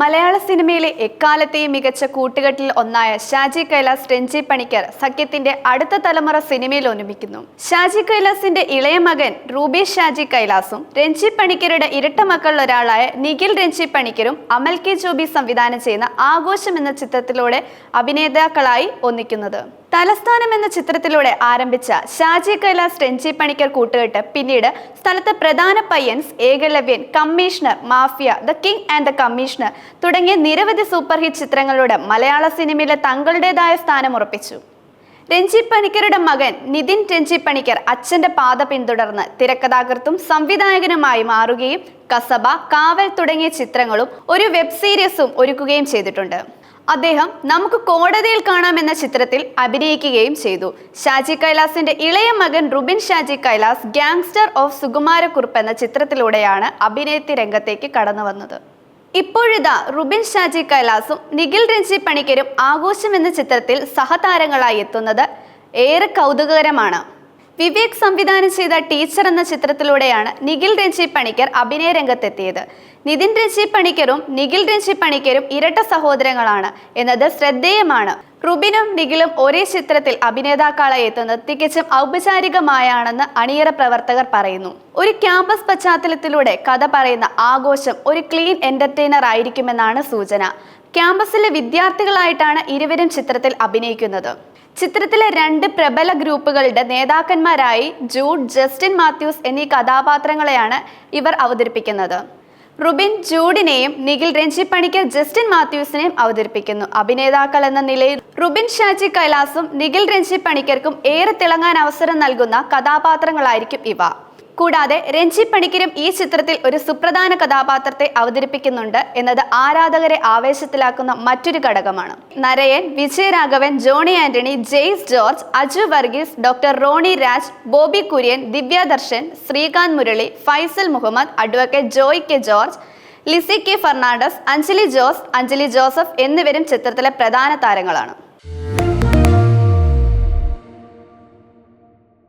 മലയാള സിനിമയിലെ എക്കാലത്തെയും മികച്ച കൂട്ടുകെട്ടിൽ ഒന്നായ ഷാജി കൈലാസ് രഞ്ജി പണിക്കർ സഖ്യത്തിന്റെ അടുത്ത തലമുറ സിനിമയിൽ ഒന്നുമിക്കുന്നു ഷാജി കൈലാസിന്റെ ഇളയ മകൻ റൂബി ഷാജി കൈലാസും രഞ്ജി പണിക്കരുടെ ഇരട്ട മക്കളിൽ ഒരാളായ നിഖിൽ രഞ്ജി പണിക്കരും അമൽ കെ ജോബി സംവിധാനം ചെയ്യുന്ന ആഘോഷം എന്ന ചിത്രത്തിലൂടെ അഭിനേതാക്കളായി ഒന്നിക്കുന്നത്. തലസ്ഥാനം എന്ന ചിത്രത്തിലൂടെ ആരംഭിച്ച ഷാജി കൈലാസ് രഞ്ജി പണിക്കർ കൂട്ടുകെട്ട് പിന്നീട് സ്ഥലത്തെ പ്രധാന Payyans Ekalavyan commissioner mafia the king and the commissioner തുടങ്ങിയ നിരവധി സൂപ്പർ ഹിറ്റ് ചിത്രങ്ങളിലൂടെ മലയാള സിനിമയിലെ തങ്ങളുടേതായ സ്ഥാനം ഉറപ്പിച്ചു. രഞ്ജി പണിക്കരുടെ മകൻ നിതിൻ രഞ്ജി പണിക്കർ അച്ഛന്റെ പാത പിന്തുടർന്ന് തിരക്കഥാകൃത്തും സംവിധായകനുമായി മാറുകയും കസബ കാവൽ തുടങ്ങിയ ചിത്രങ്ങളും ഒരു വെബ് സീരീസും ഒരുക്കുകയും ചെയ്തിട്ടുണ്ട്. അദ്ദേഹം നമുക്ക് കോടതിയിൽ കാണാം എന്ന ചിത്രത്തിൽ അഭിനയിക്കുകയും ചെയ്തു. ഷാജി കൈലാസിന്റെ ഇളയ മകൻ റുബിൻ ഷാജി കൈലാസ് ഗാങ്സ്റ്റർ ഓഫ് സുകുമാരക്കുറുപ്പ് എന്ന ചിത്രത്തിലൂടെയാണ് അഭിനയത്തി രംഗത്തേക്ക് കടന്നു വന്നത്. ഇപ്പോഴിതാ റുബിൻ ഷാജി കൈലാസും നിഖിൽ രഞ്ജി പണിക്കരും ആഘോഷം എന്ന ചിത്രത്തിൽ സഹതാരങ്ങളായി എത്തുന്നത് ഏറെ കൗതുകകരമാണ്. വിവേക് സംവിധാനം ചെയ്ത ടീച്ചർ എന്ന ചിത്രത്തിലൂടെയാണ് നിഖിൽ രഞ്ജി പണിക്കർ അഭിനയ രംഗത്തെത്തിയത്. നിതിൻ രഞ്ജി പണിക്കറും നിഖിൽ രഞ്ജി പണിക്കരും ഇരട്ട സഹോദരങ്ങളാണ്. എന്നത് ശ്രദ്ധേയമാണ്. റുബിനും നിഖിലും ഒരേ ചിത്രത്തിൽ അഭിനേതാക്കളായി എത്തുന്നത് തികച്ചും ഔപചാരികമായാണെന്ന് അണിയറ പ്രവർത്തകർ പറയുന്നു. ഒരു ക്യാമ്പസ് പശ്ചാത്തലത്തിലൂടെ കഥ പറയുന്ന ആഘോഷം ഒരു ക്ലീൻ എന്റർടൈനർ ആയിരിക്കുമെന്നാണ് സൂചന. ക്യാമ്പസിലെ വിദ്യാർത്ഥികളായിട്ടാണ് ഇരുവരും ചിത്രത്തിൽ അഭിനയിക്കുന്നത്. ചിത്രത്തിലെ രണ്ട് പ്രബല ഗ്രൂപ്പുകളുടെ നേതാക്കന്മാരായി ജൂഡ് ജസ്റ്റിൻ മാത്യൂസ് എന്നീ കഥാപാത്രങ്ങളെയാണ് ഇവർ അവതരിപ്പിക്കുന്നത്. റുബിൻ ജൂഡിനെയും നിഖിൽ രഞ്ജി പണിക്കർ ജസ്റ്റിൻ മാത്യൂസിനെയും അവതരിപ്പിക്കുന്നു. അഭിനേതാക്കൾ എന്ന നിലയിൽ റുബിൻ ഷാജി കൈലാസും നിഖിൽ രഞ്ജി പണിക്കർക്കും ഏറെ തിളങ്ങാൻ അവസരം നൽകുന്ന കഥാപാത്രങ്ങളായിരിക്കും ഇവ. കൂടാതെ രഞ്ജി പണിക്കരും ഈ ചിത്രത്തിൽ ഒരു സുപ്രധാന കഥാപാത്രത്തെ അവതരിപ്പിക്കുന്നുണ്ട് എന്നത് ആരാധകരെ ആവേശത്തിലാക്കുന്ന മറ്റൊരു ഘടകമാണ്. Narain Vijayaraghavan Johny Antony Jais George Aju Varghese doctor Rony Raj Bobby Kurian Divya Darshan Srikanth Murali Faisal Muhammad advocate Joy K George Lissy K Fernandez Anjali Jose Anjali Joseph എന്നിവരും ചിത്രത്തിലെ പ്രധാന താരങ്ങളാണ്.